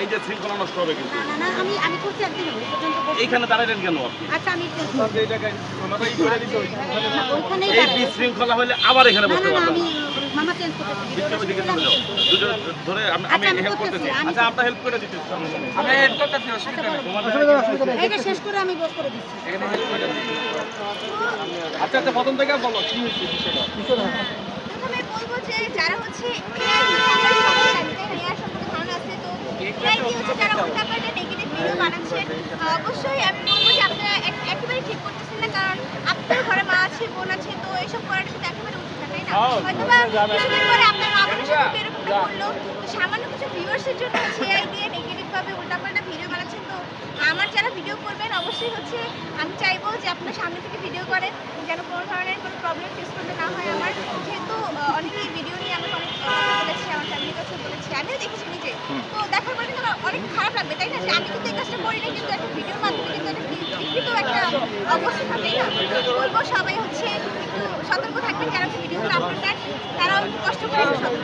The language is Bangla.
এই যে শৃঙ্খলা নষ্ট হবে কিন্তু। না না না আমি আমি করছি একদিন ওই পর্যন্ত করছি। এইখানে কেন আপনি? আচ্ছা এই বিশৃঙ্খলা হলে আবার এখানে বসতে পারবেন। আচ্ছা, আমি হেল্প করতেছি, করতেছি। আমি- আচ্ছা আচ্ছা আচ্ছা প্রথম থেকে বলো কি হয়েছে বিষয়টা? প্রথমে বলব যে যারা হচ্ছে এআই সম্পর্কে সবাই জানে তাই না এআই সম্পর্কে ধারণা আছে তো এআই হচ্ছে যারা উল্টাপাল্টা নেগেটিভ ভিডিও বানাচ্ছেন অবশ্যই আমি বলব যে আপনারা একেবারে ঠিক করতেছেন না কারণ আপনার ঘরে মা আছে বোন আছে তো এইসব করাটা কিন্তু একেবারে উচিত না তাই না? হয়তো বা কিছুদিন পরে আপনার মা বোনের সাথে এরকমটা করল। তো সামান্য কিছু ভিউয়ার্সের জন্য হচ্ছে এআই দিয়ে নেগেটিভ ভাবে উল্টাপাল্টা ভিডিও বানাচ্ছেন তো আমার যারা ভিডিও করবেন অবশ্যই হচ্ছে আমি চাইব যে আপনার সামনে থেকে ভিডিও করেন যেন কোনো ধরনের কোনো প্রবলেম ফেস করতে না হয় আমার। যেহেতু অনেকেই ভিডিও নিয়ে আমাকে অনেক কথা বলেছে আমার ফ্যামিলির কাছে বলেছে আমিও দেখেছি নিজে। তো দেখার পরে কিন্তু আমার অনেক খারাপ লাগবে, তাই না? যে আমি কিন্তু এই কাজটা করি না কিন্তু একটা ভিডিওর মাধ্যমে কিন্তু একটা বিকৃত একটা অবস্থা থাকে না? বলব সবাই হচ্ছে একটু সতর্ক থাকবেন, যারা ভিডিওগুলো আপলোড দেন তারাও কষ্ট করে সতর্ক।